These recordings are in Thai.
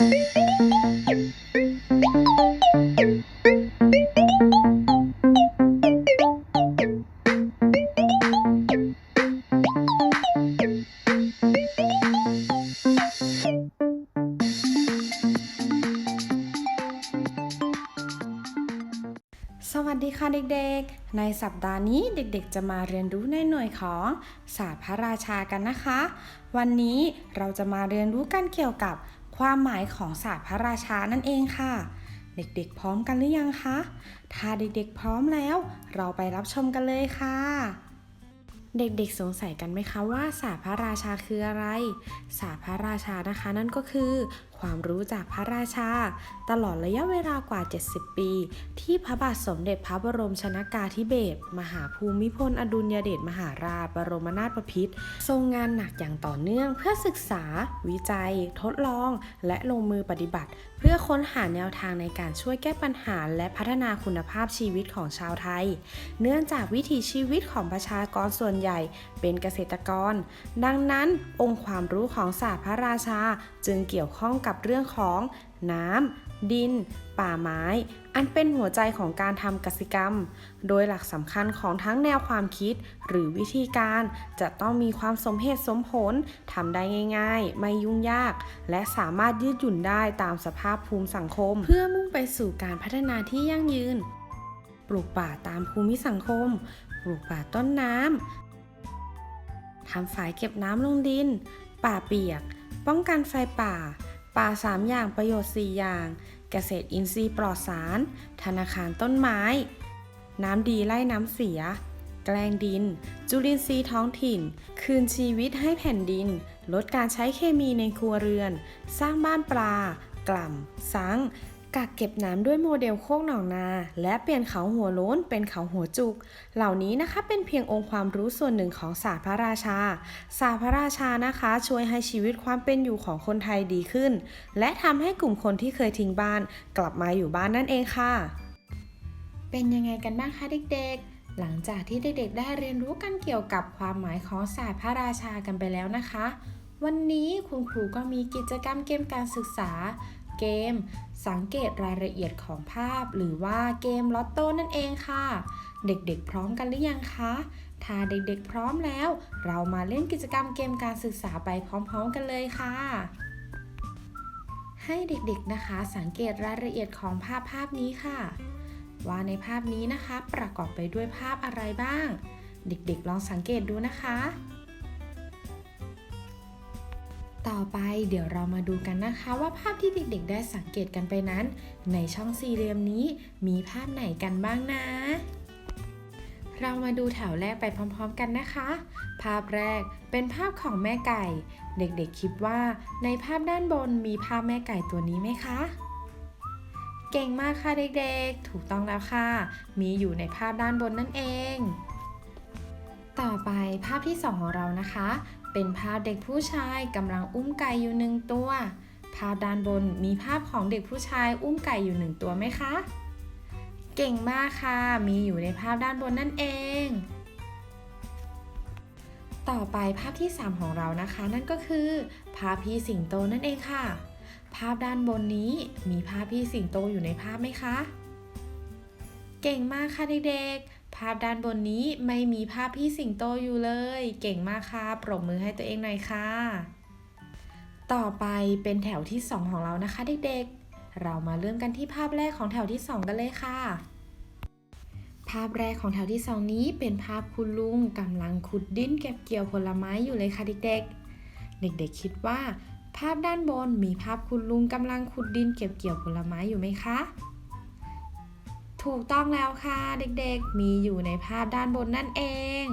สวัสดีค่ะเด็กๆ ในสัปดาห์นี้เด็กๆ จะมาเรียนรู้ในหน่วยของศาสตร์พระราชากันนะคะ วันนี้เราจะมาเรียนรู้กันเกี่ยวกับ ความหมายของศาสตร์พระราชานั่นเองค่ะ เด็กๆพร้อมกันหรือยังคะ ถ้าเด็กๆพร้อมแล้ว เราไปรับชมกันเลยค่ะ เด็กๆสงสัยกันไหมคะว่าศาสตร์พระราชาคืออะไร ศาสตร์พระราชานะคะ นั่นก็คือ ความรู้จากพระราชา ตลอดระยะเวลากว่า 70 ปี ที่พระบาทสมเด็จพระบรมชนากาธิเบศรมหาภูมิพลอดุลยเดชมหาราช บรมนาถบพิตรทรงงานหนักอย่างต่อเนื่องเพื่อศึกษา วิจัย ทดลอง และลงมือปฏิบัติ เพื่อค้นหาแนวทางในการช่วยแก้ปัญหา และพัฒนาคุณภาพชีวิตของชาวไทย เนื่องจากวิถีชีวิตของประชากรส่วนใหญ่เป็นเกษตรกร ดังนั้นองค์ความรู้ของศาสตร์พระราชาจึงเกี่ยวข้องกับับเรื่องของน้ำ ดิน ป่าไม้ อันเป็นหัวใจของการทำกสิกรรม โดยหลักสำคัญของทั้งแนวความคิดหรือวิธีการจะต้องมีความสมเหตุสมผลทำได้ง่าย ๆ ไม่ยุ่งยาก และสามารถยืดหยุ่นได้ตามสภาพภูมิสังคม เพื่อมุ่งไปสู่การพัฒนาที่ยั่งยืน ปลูกป่าตามภูมิสังคม ปลูกป่าต้นน้ำทำฝายเก็บน้ำลงดิน ป่าเปียก ป้องกันไฟป่า ป่าสามอย่างประโยชน์ 4 อย่าง เกษตรอินทรีย์ปลอดสาร ธนาคารต้นไม้ น้ำดีไล่น้ำเสีย แกลงดิน จุลินทรีย์ท้องถิ่น คืนชีวิตให้แผ่นดิน ลดการใช้เคมีในครัวเรือน สร้างบ้านปลา กล่ำสัง กักเก็บน้ำด้วยโมเดลโคกหนองนา และเปลี่ยนเขาหัวโล้นเป็นเขาหัวจุก เหล่านี้นะคะเป็นเพียงองค์ความรู้ส่วนหนึ่งของศาสตร์พระราชา ศาสตร์พระราชานะคะ ช่วยให้ชีวิตความเป็นอยู่ของคนไทยดีขึ้น และทำให้กลุ่มคนที่เคยทิ้งบ้าน กลับมาอยู่บ้านนั่นเองค่ะ เป็นยังไงกันบ้างคะเด็กๆ หลังจากที่เด็กๆ ได้เรียนรู้กันเกี่ยวกับความหมายของศาสตร์พระราชากันไปแล้วนะคะ วันนี้คุณครูก็มีกิจกรรมเกมการศึกษา เกม สังเกตรายละเอียดของภาพ หรือว่าเกมลอตโต้นั่นเองค่ะ เด็กๆพร้อมกันหรือยังคะ ถ้าเด็กๆพร้อมแล้ว เรามาเล่นกิจกรรมเกมการศึกษาไปพร้อม ๆ กันเลยค่ะให้เด็กๆนะคะ สังเกตรายละเอียดของภาพภาพนี้ค่ะ ว่าในภาพนี้นะคะ ประกอบไปด้วยภาพอะไรบ้าง เด็กๆลองสังเกตดูนะคะ ต่อไปเดี๋ยวเรามาดูกันนะคะว่าภาพที่เด็กๆ ได้สังเกตกันไปนั้น ในช่องสี่เหลี่ยมนี้มีภาพไหนกันบ้างนะ เรามาดูแถวแรกไปพร้อมๆกันนะคะ ภาพแรกเป็นภาพของแม่ไก่ เด็กๆคิดว่าในภาพด้านบนมีภาพแม่ไก่ตัวนี้ไหมคะ เก่งมากค่ะเด็กๆ ถูกต้องแล้วค่ะ มีอยู่ในภาพด้านบนนั่นเอง ต่อไปภาพที่สองของเรานะคะ เป็นภาพเด็กผู้ชายกำลังอุ้มไก่อยู่หนึ่งตัว ภาพด้านบนมีภาพของเด็กผู้ชายอุ้มไก่อยู่หนึ่งตัวไหมคะ เก่งมากค่ะ มีอยู่ในภาพด้านบนนั่นเอง ต่อไปภาพที่ 3 ของเรานะคะ นั่นก็คือ ภาพพี่สิงโตนั่นเองค่ะ ภาพด้านบนนี้มีภาพพี่สิงโตอยู่ในภาพไหมคะ เก่งมากค่ะเด็กๆ ภาพด้านบนนี้ไม่มีภาพพี่สิงโตอยู่เลย เก่งมากค่ะ ปรบมือให้ตัวเองหน่อยค่ะ ต่อไปเป็นแถวที่ 2 ของเรานะคะเด็กๆ เรามาเริ่มกันที่ภาพแรกของแถวที่ 2 กันเลยค่ะ ภาพแรกของแถวที่ 2 นี้เป็นภาพคุณลุงกำลังขุดดินเก็บเกี่ยวผลไม้อยู่เลยค่ะเด็กๆ เด็กๆ คิดว่า ภาพด้านบนมีภาพคุณลุงกำลังขุดดินเก็บเกี่ยวผลไม้อยู่ไหมคะ ถูกต้องแล้วค่ะเด็กๆ มีอยู่ในภาพด้านบนนั่นเอง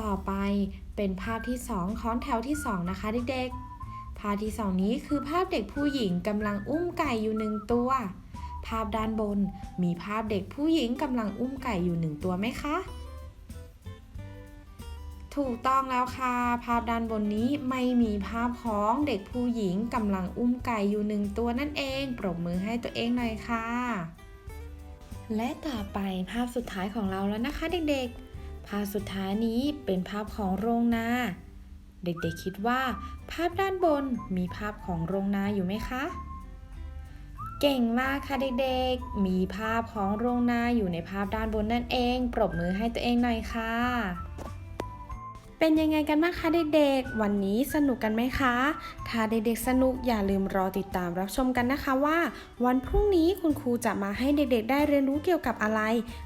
ต่อไปเป็นภาพที่ 2 ของแถวที่ 2 นะคะเด็กๆ ภาพที่ 2 นี้คือภาพเด็กผู้หญิงกำลังอุ้มไก่อยู่หนึ่งตัว ภาพด้านบนมีภาพเด็กผู้หญิงกำลังอุ้มไก่อยู่หนึ่งตัวไหมคะ ถูกต้องแล้วค่ะ ภาพด้านบนนี้ไม่มีภาพของเด็กผู้หญิงกำลังอุ้มไก่อยู่หนึ่งตัวนั่นเอง ปรบมือให้ตัวเองหน่อยค่ะ และต่อไปภาพสุดท้ายของเราแล้วนะคะเด็กๆ ภาพสุดท้ายนี้เป็นภาพของโรงนา เด็กๆคิดว่า ภาพด้านบนมีภาพของโรงนาอยู่ไหมคะ เก่งมากค่ะเด็กๆ มีภาพของโรงนาอยู่ในภาพด้านบนนั่นเอง ปรบมือให้ตัวเองหน่อยค่ะ เป็นยังไงกันบ้างคะเด็กๆ วันนี้สนุกกันไหมคะ ถ้าเด็กๆสนุกอย่าลืมรอติดตามรับชมกันนะคะว่า วันพรุ่งนี้คุณครูจะมาให้เด็กๆ ได้เรียนรู้เกี่ยวกับอะไร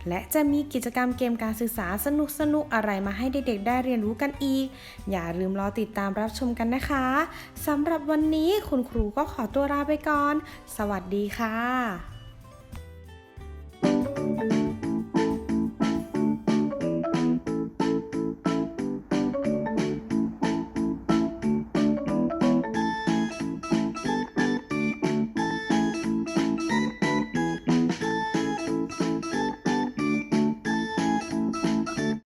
และจะมีกิจกรรมเกมการศึกษาสนุกๆอะไรมาให้เด็กๆ ได้เรียนรู้กันอีก อย่าลืมรอติดตามรับชมกันนะคะสำหรับวันนี้คุณครูก็ขอตัวลาไปก่อน สวัสดีค่ะ